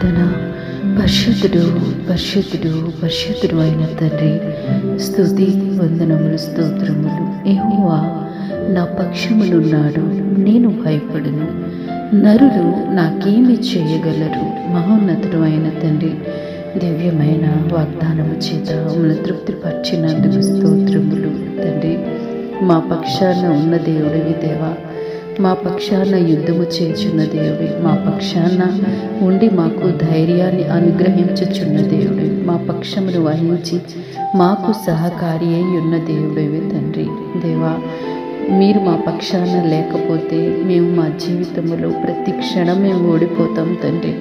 ప్రార్థన పరిశుద్ధుడు పరిశుద్ధుడు పరిశుద్ధుడు అయిన తండ్రి స్థుతి వందనములు స్తోత్రములు. ఏహోవా నా పక్షములున్నాడు నేను భయపడును. నరులు నాకేమి చేయగలరు? మహోన్నతుడు అయిన తండ్రి దివ్యమైన వాగ్దానము చేత మమ్మల్ని తృప్తిపరిచినందుకు స్తోత్రములు తండ్రి. మా పక్షాన ఉన్న దేవుడివి దేవా మా పక్షాన యుద్ధము చేయుచున్న దేవుడి. మా పక్షాన ఉండి మాకు ధైర్యాన్ని అనుగ్రహించుచున్న దేవుడి. మా పక్షమును వహించి మాకు సహకారి అయి ఉన్న దేవుడివి తండ్రి. దేవా మీరు మా పక్షాన లేకపోతే మేము మా జీవితంలో ప్రతి క్షణం మేము ఓడిపోతాం తండ్రి.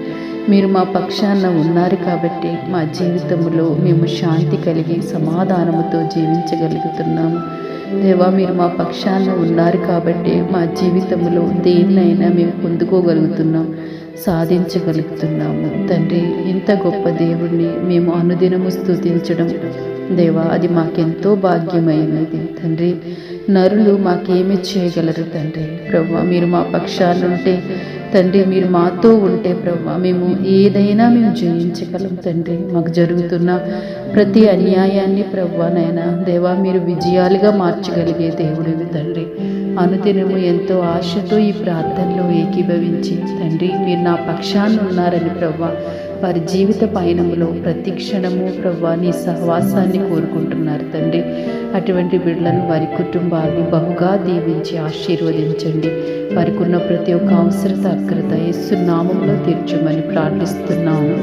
మీరు మా పక్షాన ఉన్నారు కాబట్టి మా జీవితంలో మేము శాంతి కలిగి సమాధానముతో జీవించగలుగుతున్నాము. దేవా మీరు మా పక్షాన ఉన్నారు కాబట్టి మా జీవితంలో దేన్నైనా మేము పొందుకోగలుగుతున్నాం సాధించగలుగుతున్నాము. తండ్రి ఇంత గొప్ప దేవుణ్ణి మేము అనుదినము స్తుతించడం దేవా అది మాకెంతో భాగ్యమైనది తండ్రి నరులు మాకేమి చేయగలరు తండ్రి ప్రభు మీరు మా పక్షాలుంటే తండ్రి మీరు మాతో ఉంటే ప్రభు మేము ఏదైనా మేము జయించగలం తండ్రి మాకు జరుగుతున్న ప్రతి అన్యాయాన్ని ప్రభు దేవా మీరు విజయాలుగా మార్చగలిగే దేవుడివి తండ్రి అనుదినము ఎంతో ఆశతో ఈ ప్రార్థనలో ఏకీభవించి తండ్రి మీరు నా పక్షాన్ని ఉన్నారని ప్రభా వారి జీవిత పయనంలో ప్రతి క్షణము ప్రభా నీ సహవాసాన్ని కోరుకుంటున్నారు తండ్రి. అటువంటి బిడ్డలను వారి కుటుంబాన్ని బహుగా దీవించి ఆశీర్వదించండి. వారికి ఉన్న ప్రతి ఒక్క అవసరత అక్రత యేసు తీర్చమని ప్రార్థిస్తున్నాము.